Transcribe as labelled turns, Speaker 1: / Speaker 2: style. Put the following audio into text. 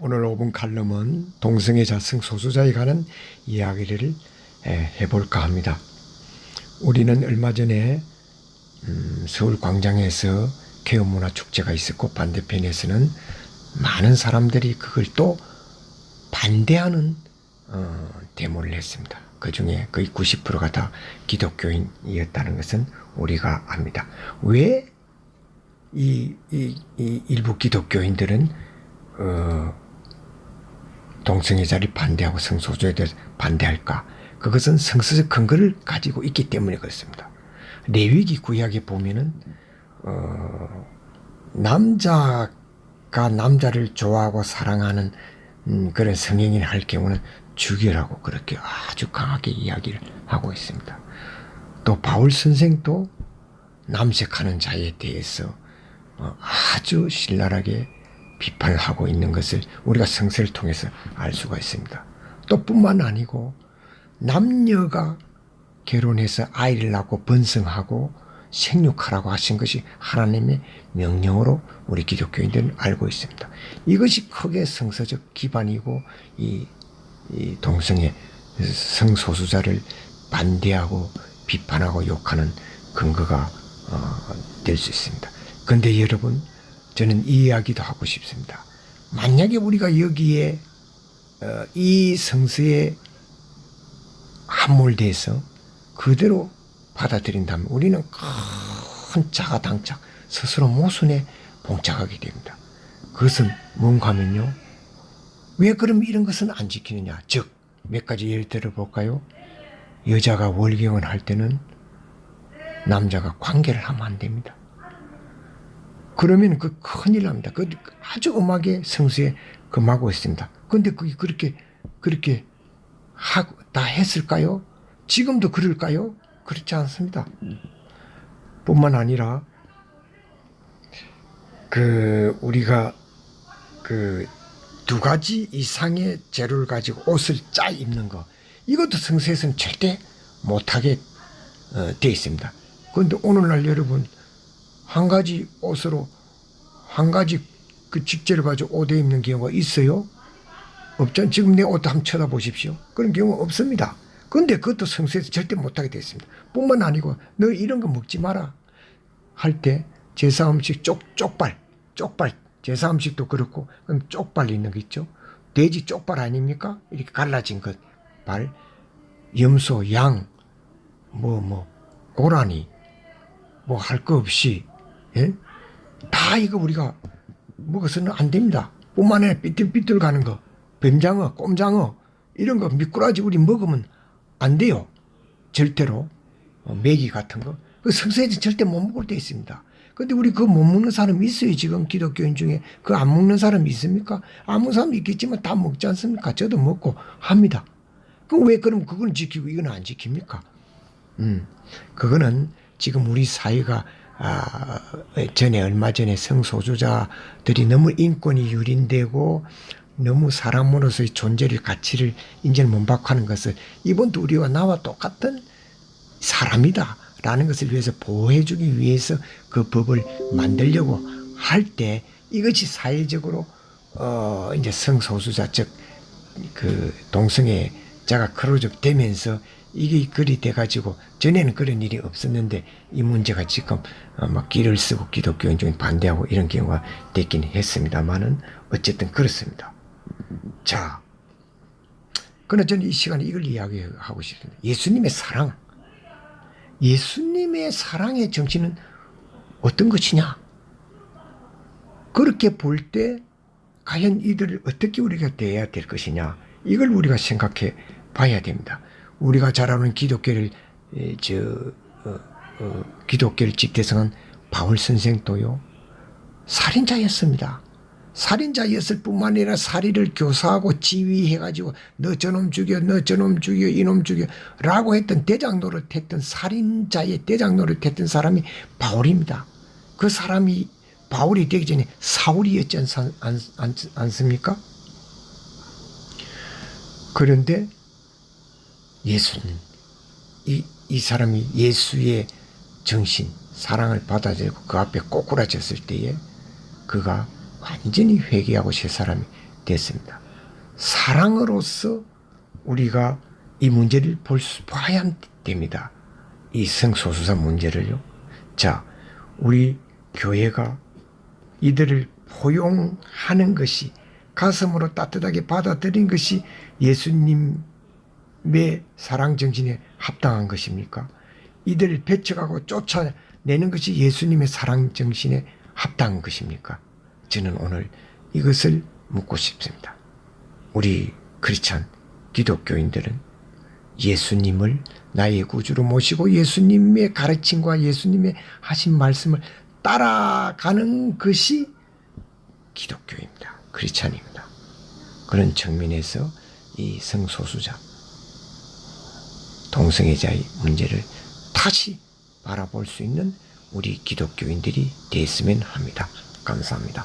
Speaker 1: 오늘 5분 칼럼은 동성애 자승 소수자에 관한 이야기를 에, 해볼까 합니다. 우리는 얼마 전에 음, 서울 광장에서 개업문화 축제가 있었고 반대편에서는 많은 사람들이 그걸 또 반대하는 어, 데모를 했습니다. 그 중에 거의 90%가 다 기독교인이었다는 것은 우리가 압니다. 왜 이, 이, 이 일부 기독교인들은 어, 동성애 자를 반대하고 성소수자에 대해서 반대할까? 그것은 성서적 근거를 가지고 있기 때문에 그렇습니다. 레위기 구약에 보면은 어, 남자가 남자를 좋아하고 사랑하는 음, 그런 성행위를 할 경우는 죽여라고 그렇게 아주 강하게 이야기를 하고 있습니다. 또 바울 선생도 남색하는 자에 대해서 어, 아주 신랄하게 비판을 하고 있는 것을 우리가 성서를 통해서 알 수가 있습니다. 또 뿐만 아니고 남녀가 결혼해서 아이를 낳고 번성하고 생육하라고 하신 것이 하나님의 명령으로 우리 기독교인들은 알고 있습니다. 이것이 크게 성서적 기반이고 이, 이 동성애 성소수자를 반대하고 비판하고 욕하는 근거가 어, 될 수 있습니다. 근데 여러분 저는 이 이야기도 하고 싶습니다. 만약에 우리가 여기에 어, 이 성서에 함몰돼서 그대로 받아들인다면 우리는 큰 자가 당착 스스로 모순에 봉착하게 됩니다. 그것은 뭔가 하면요. 왜 그럼 이런 것은 안 지키느냐? 즉, 몇 가지 예를 들어 볼까요? 여자가 월경을 할 때는 남자가 관계를 하면 안 됩니다. 그러면 그 큰일 납니다. 그 아주 음악의 성수에 금하고 있습니다. 근데 그게 그렇게, 그렇게 하고, 다 했을까요? 지금도 그럴까요? 그렇지 않습니다. 뿐만 아니라, 그, 우리가 그 두 가지 이상의 재료를 가지고 옷을 짜 입는 거, 이것도 성서에서는 절대 못하게 어, 되어 있습니다. 그런데 오늘날 여러분, 한 가지 옷으로 한 가지 그 직제를 가지고 옷에 입는 경우가 있어요? 없잖아요. 지금 내 옷도 한번 쳐다보십시오. 그런 경우 없습니다. 근데 그것도 성서에서 절대 못하게 되어 있습니다. 뿐만 아니고 너 이런 거 먹지 마라 할 때 제사 음식 쪽, 쪽발, 쪽발, 제사 음식도 그렇고 그럼 쪽발 있는 거 있죠. 돼지 쪽발 아닙니까? 이렇게 갈라진 것, 발, 염소, 양, 뭐, 뭐, 고라니, 뭐 할 거 없이, 예? 다 이거 우리가 먹어서는 안 됩니다. 뿐만 아니라 삐뚤삐뚤 가는 거, 뱀장어, 꼼장어, 이런 거 미꾸라지 우리 먹으면 안 돼요. 절대로. 어, 메기 같은 거. 그 성서에서 절대 못 먹을 때 있습니다. 근데 우리 그거 못 먹는 사람 있어요. 지금 기독교인 중에. 그 안 먹는 사람 있습니까? 아무 사람 있겠지만 다 먹지 않습니까? 저도 먹고 합니다. 그왜 그럼 그건 지키고 이건 안 지킵니까? 음, 그거는 지금 우리 사회가 아, 전에 얼마 전에 성소수자들이 너무 인권이 유린되고 너무 사람으로서의 존재를 가치를 인정을 못 받고 하는 것을 이번도 우리와 나와 똑같은 사람이다라는 것을 위해서 보호해주기 위해서 그 법을 만들려고 할 때 이것이 사회적으로 어 이제 성소수자 즉 그 동성애자가 크로적 되면서 이게 글이 돼가지고 전에는 그런 일이 없었는데 이 문제가 지금 막 길을 쓰고 기독교인 중에 반대하고 이런 경우가 됐긴 했습니다만은 어쨌든 그렇습니다. 자, 그러나 저는 이 시간에 이걸 이야기하고 싶습니다. 예수님의 사랑. 예수님의 사랑의 정신은 어떤 것이냐? 그렇게 볼 때 과연 이들을 어떻게 우리가 대해야 될 것이냐? 이걸 우리가 생각해 봐야 됩니다. 우리가 잘 아는 기독교를 저 어, 어, 기독교를 집대성한 바울 선생도요 살인자였습니다. 살인자였을 뿐만 아니라 살인을 교사하고 지휘해가지고 너 저놈 죽여, 너 저놈 죽여, 이놈 죽여 라고 했던 대장 노릇했던 살인자의 대장 노릇했던 사람이 바울입니다. 그 사람이 바울이 되기 전에 사울이었지 않, 않, 않, 않습니까? 그런데 예수님, 이, 이 사람이 예수의 정신, 사랑을 받아들이고 그 앞에 꼬꾸라졌을 때에 그가 완전히 회개하고 새 사람이 됐습니다. 사랑으로서 우리가 이 문제를 볼 수, 봐야 됩니다. 이 성소수자 문제를요. 자, 우리 교회가 이들을 포용하는 것이 가슴으로 따뜻하게 받아들인 것이 예수님 의 사랑 정신에 합당한 것입니까? 이들을 배척하고 쫓아내는 것이 예수님의 사랑 정신에 합당한 것입니까? 저는 오늘 이것을 묻고 싶습니다. 우리 크리스찬 기독교인들은 예수님을 나의 구주로 모시고 예수님의 가르침과 예수님의 하신 말씀을 따라가는 것이 기독교입니다. 크리스찬입니다. 그런 측면에서 이 성소수자, 동성애자의 문제를 다시 바라볼 수 있는 우리 기독교인들이 됐으면 합니다. 감사합니다.